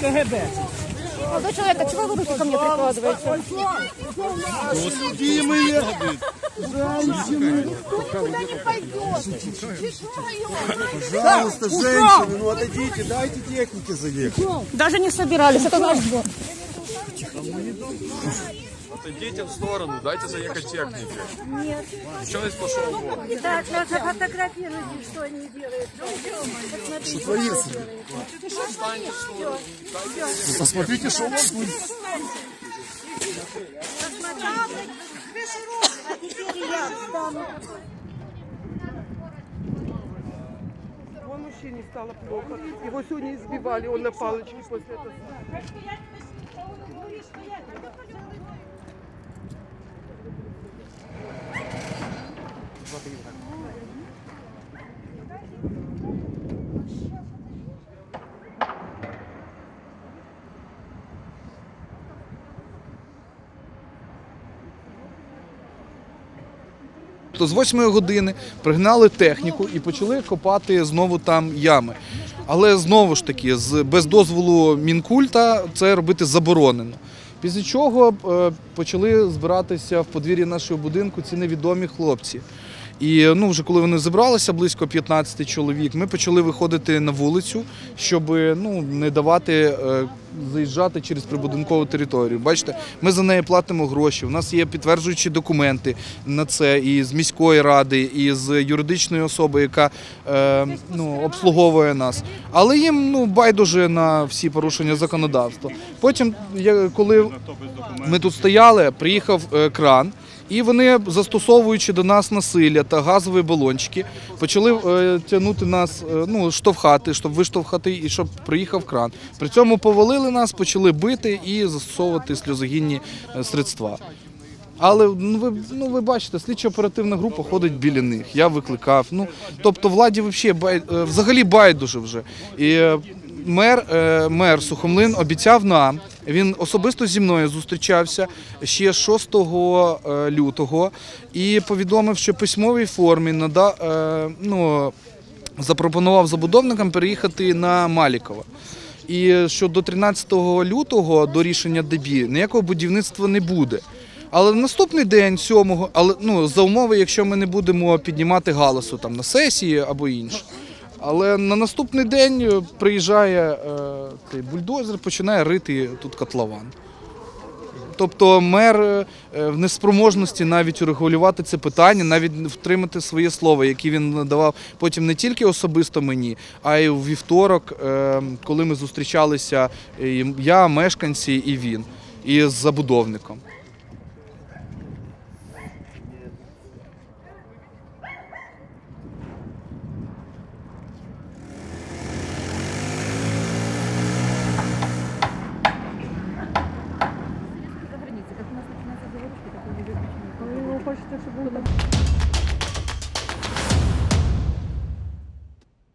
гребе. Молодой человек, а чего вы руки ко мне прикладываете? Любимые. Пожалуйста, женщины, ну отойдите, дайте технике заехать. Даже не собирались, это наш двор. Отойдите в сторону, дайте заехать технике. Нет. Еще здесь пошел вон. Так, надо фотографировать, что они делают. Посмотрите, что творится? Встаньте в сторону. Ну, посмотрите, что у вас будет. А теперь я встану. Мужчине стало плохо. Его сегодня избивали, он на палочке после этого. То з 8 години пригнали техніку і почали копати знову там ями. Але знову ж таки, без дозволу мінкульта це робити заборонено. Після чого е, почали збиратися в подвір'ї нашого будинку ці невідомі хлопці. І ну, вже коли вони зібралися, близько 15 чоловік, ми почали виходити на вулицю, щоб ну, не давати е, заїжджати через прибудинкову територію. Бачите, ми за неї платимо гроші. У нас є підтверджуючі документи на це і з міської ради, і з юридичної особи, яка е, ну, обслуговує нас. Але їм ну, байдуже на всі порушення законодавства. Потім, коли ми тут стояли, приїхав е, кран. І вони, застосовуючи до нас насилля та газові балончики, почали е, тягнути нас, е, ну штовхати, щоб виштовхати і щоб приїхав кран. При цьому повалили нас, почали бити і застосовувати сльозогінні е, средства. Але ну ви ну ви бачите, слідчо-оперативна група ходить біля них. Я викликав. Ну тобто владі взагалі взагалі байдуже вже. І мер, мер Сухомлин обіцяв нам. Він особисто зі мною зустрічався ще 6 е, лютого і повідомив, що в письмовій формі нада, е, ну, запропонував забудовникам переїхати на Малікова. І що до 13 лютого до рішення ДБІ ніякого будівництва не буде. Але наступний день, 7, але ну за умови, якщо ми не будемо піднімати галасу там на сесії або інше. Але на наступний день е, приїжджає е, цей бульдозер, починає рити тут котлован. Тобто мер е, в неспроможності навіть урегулювати це питання, навіть втримати своє слово, яке він надавав потім не тільки особисто мені, а й у вівторок, е, коли ми зустрічалися, е, я, мешканці і він, і з забудовником. koştur şu burada.